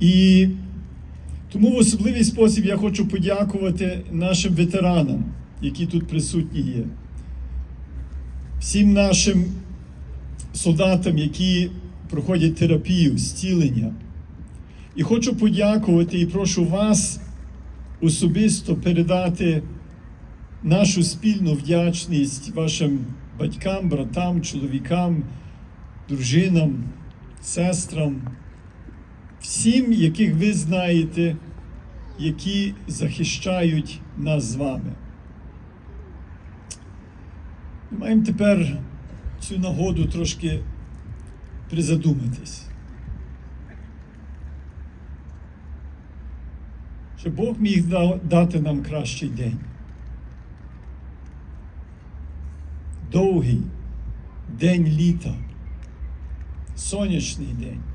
І тому в особливий спосіб я хочу подякувати нашим ветеранам, які тут присутні є, всім нашим солдатам, які проходять терапію, зцілення. І хочу подякувати і прошу вас особисто передати нашу спільну вдячність вашим батькам, братам, чоловікам, дружинам, сестрам, всім, яких ви знаєте, які захищають нас з вами. Ми маємо тепер цю нагоду трошки призадуматись. Що Бог міг дати нам кращий день. Довгий день літа, сонячний день.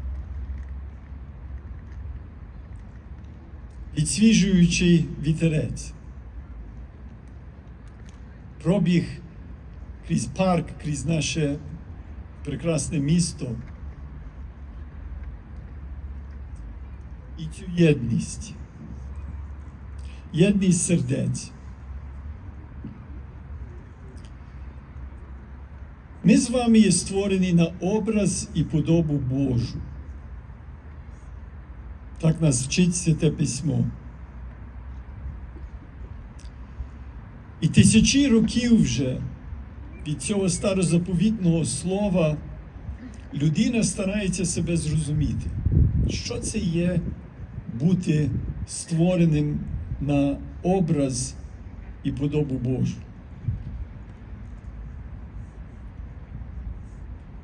Відсвіжуючий вітерець. Пробіг крізь парк, крізь наше прекрасне місто. І цю єдність. Єдність сердець. Ми з вами є створені на образ і подобу Божу. Так нас вчить Святе Письмо. І тисячі років вже від цього старозаповітного слова людина старається себе зрозуміти, що це є бути створеним на образ і подобу Божу.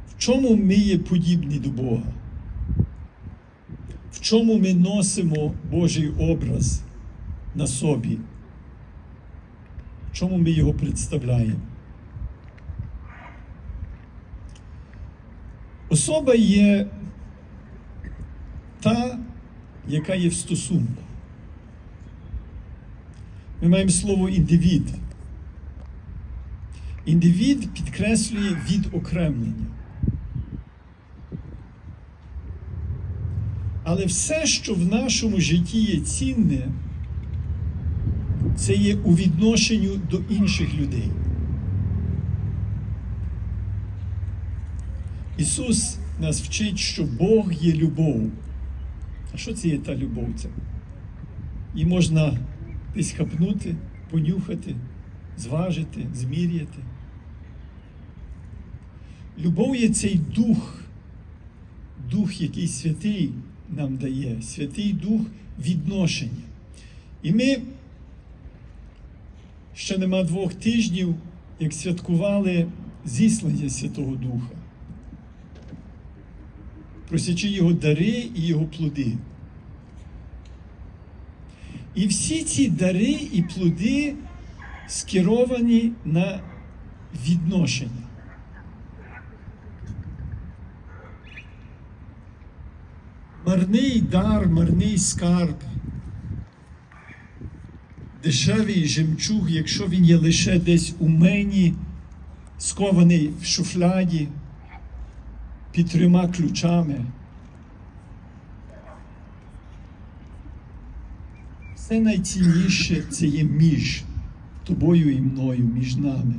В чому ми є подібні до Бога? Чому ми носимо Божий образ на собі? Чому ми його представляємо? Особа є та, яка є в стосунку. Ми маємо слово індивід. Індивід підкреслює відокремлення. Але все, що в нашому житті є цінне, це є у відношенню до інших людей. Ісус нас вчить, що Бог є любов. А що це є та любов? Це? Її можна десь хапнути, понюхати, зважити, зміряти. Любов є цей дух, дух, який святий нам дає, святий дух відношення. І ми ще нема двох тижнів, як святкували зіслання Святого Духа, просячи його дари і його плоди. І всі ці дари і плоди скеровані на відношення. Марний дар, марний скарб, дешевий жемчуг, якщо він є лише десь у мені, скований в шуфляді під трьома ключами. Все найцінніше це є між тобою і мною, між нами.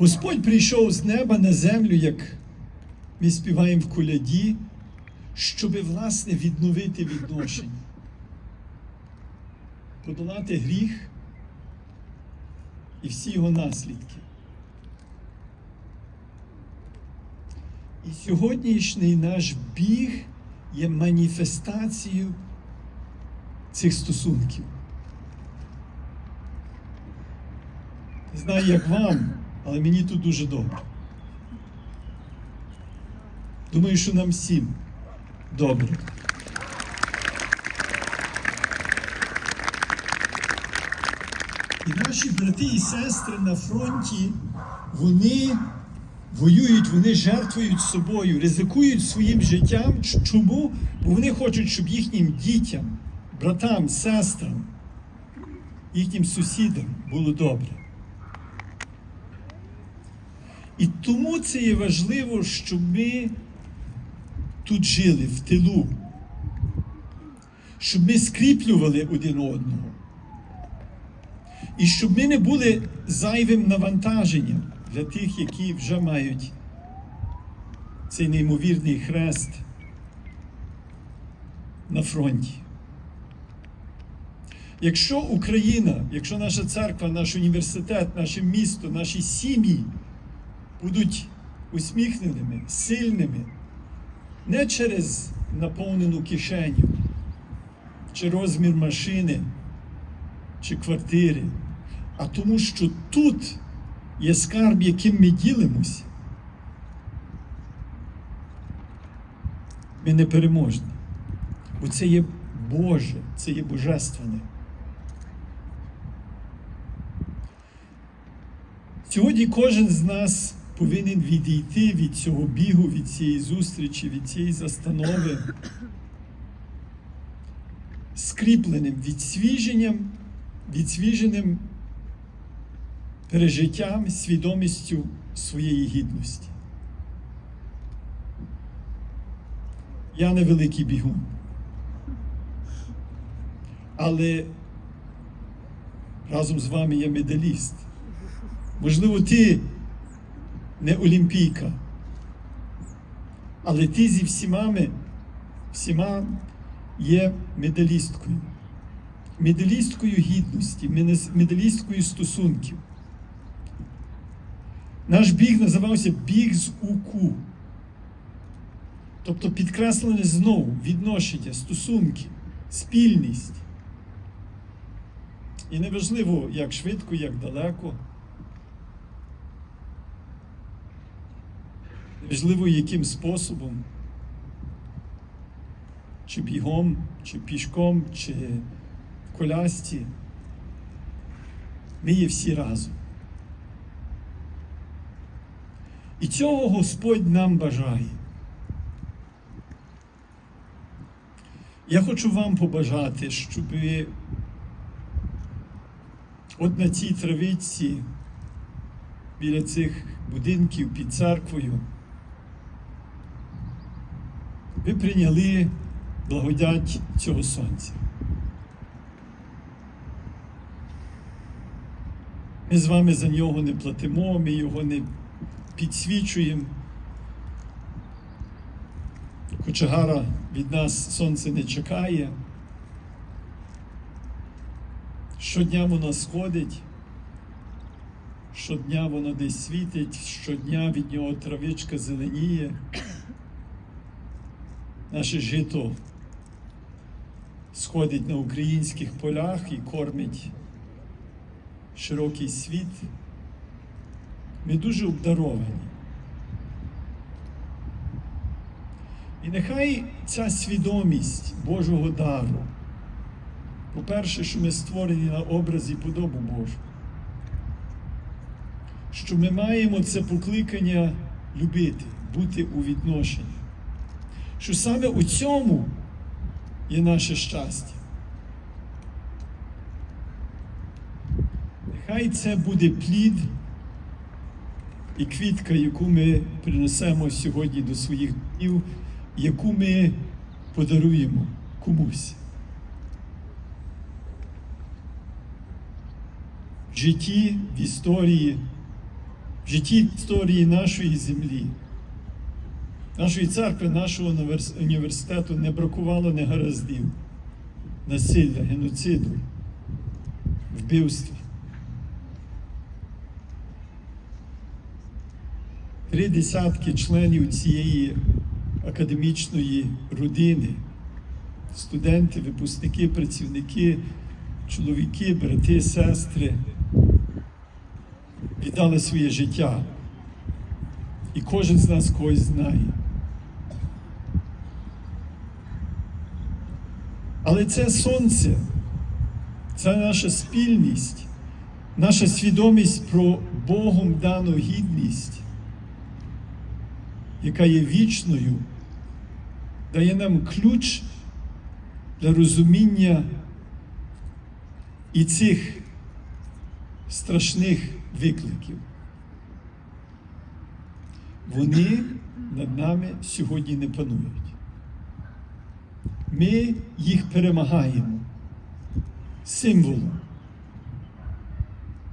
Господь прийшов з неба на землю, як ми співаємо в коляді, щоби, власне, відновити відношення, подолати гріх і всі його наслідки. І сьогоднішній наш біг є маніфестацією цих стосунків. Не знаю, як вам, але мені тут дуже добре. Думаю, що нам всім добре. І наші брати і сестри на фронті, вони воюють, вони жертвують собою, ризикують своїм життям. Чому? Бо вони хочуть, щоб їхнім дітям, братам, сестрам, їхнім сусідам було добре. І тому це є важливо, щоб ми тут жили в тилу, щоб ми скріплювали один одного. І щоб ми не були зайвим навантаженням для тих, які вже мають цей неймовірний хрест на фронті. Якщо Україна, якщо наша церква, наш університет, наше місто, наші сім'ї будуть усміхненими, сильними, не через наповнену кишеню, чи розмір машини, чи квартири, а тому, що тут є скарб, яким ми ділимося, ми не переможні. Бо це є Боже, це є Божественне. Сьогодні кожен з нас повинен відійти від цього бігу, від цієї зустрічі, від цієї застанови, скріпленим відсвіженням, відсвіженим пережиттям, свідомістю своєї гідності. Я не великий бігун. Але разом з вами є медаліст. Можливо, ти не олімпійка, але ти зі всіма, всіма є медалісткою. Медалісткою гідності, медалісткою стосунків. Наш біг називався біг з УКУ. Тобто підкреслене знову відношення, стосунки, спільність. І неважливо, як швидко, як далеко. Неважливо, яким способом. Чи бігом, чи пішком, чи в колясці. Ми є всі разом. І цього Господь нам бажає. Я хочу вам побажати, щоб от на цій травиці біля цих будинків під церквою ви прийняли благодять цього сонця. Ми з вами за нього не платимо, ми його не підсвічуємо. Кочегара від нас сонце не чекає. Щодня воно сходить, щодня воно десь світить, щодня від нього травичка зеленіє. Наше жито сходить на українських полях і кормить широкий світ. Ми дуже обдаровані. І нехай ця свідомість Божого дару, по-перше, що ми створені на образ і подобу Божу, що ми маємо це покликання любити, бути у відношенні, що саме у цьому є наше щастя. Нехай це буде плід і квітка, яку ми принесемо сьогодні до своїх днів, яку ми подаруємо комусь. В житті, в історії, в житті історії нашої землі, нашої церкви, нашого університету не бракувало негараздів, насилля, геноциду, вбивства. Три десятки членів цієї академічної родини, студенти, випускники, працівники, чоловіки, брати, сестри віддали своє життя. І кожен з нас когось знає. Але це сонце, це наша спільність, наша свідомість про Богом дану гідність, яка є вічною, дає нам ключ для розуміння і цих страшних викликів. вони над нами сьогодні не панують. Ми їх перемагаємо символом,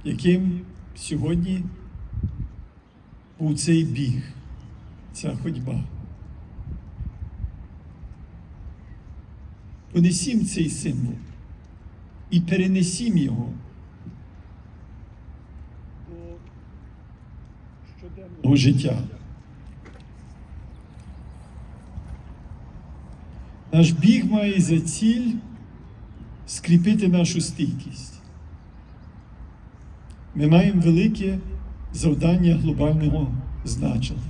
яким сьогодні був цей біг, ця ходьба. Понесім цей символ і перенесім його щоденного життя. Наш біг має за ціль скріпити нашу стійкість. Ми маємо велике завдання глобального значення.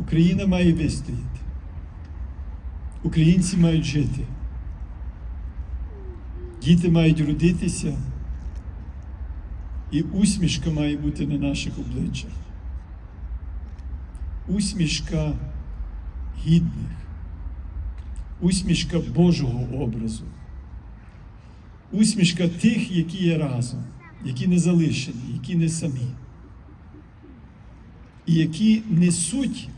Україна має вистояти. Українці мають жити. Діти мають родитися, і усмішка має бути на наших обличчях. Усмішка гідних, усмішка Божого образу, усмішка тих, які є разом, які не залишені, які не самі, і які несуть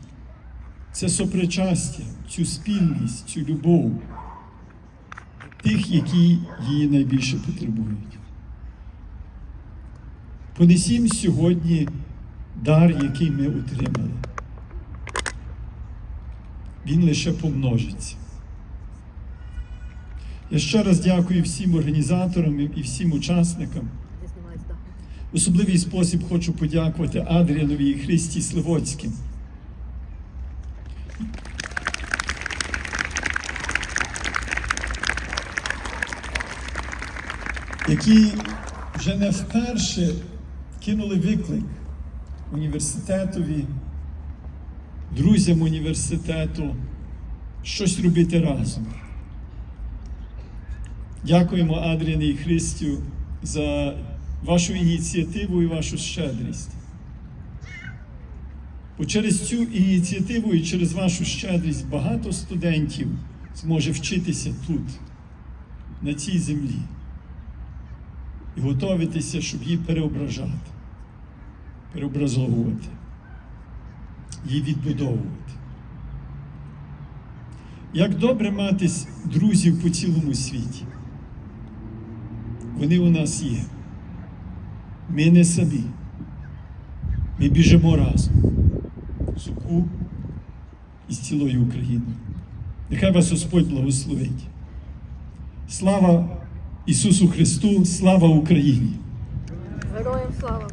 це сопричастя, цю спільність, цю любов тих, які її найбільше потребують. Понесім сьогодні дар, який ми отримали. Він лише помножиться. Я ще раз дякую всім організаторам і всім учасникам. Особливий спосіб хочу подякувати Адріанові і Христі Сливоцьким. Які вже не вперше кинули виклик університетові, друзям університету щось робити разом. Дякуємо Адріані і Христю за вашу ініціативу і вашу щедрість. Бо через цю ініціативу і через вашу щедрість багато студентів зможе вчитися тут, на цій землі, і готуватися, щоб її переображати, переобразовувати, її відбудовувати. Як добре мати друзів по цілому світі. Вони у нас є. Ми не самі. Ми біжимо разом. Суку і з цілою Україною. Нехай вас Господь благословить. Слава Ісусу Христу, слава Україні! Героям слава!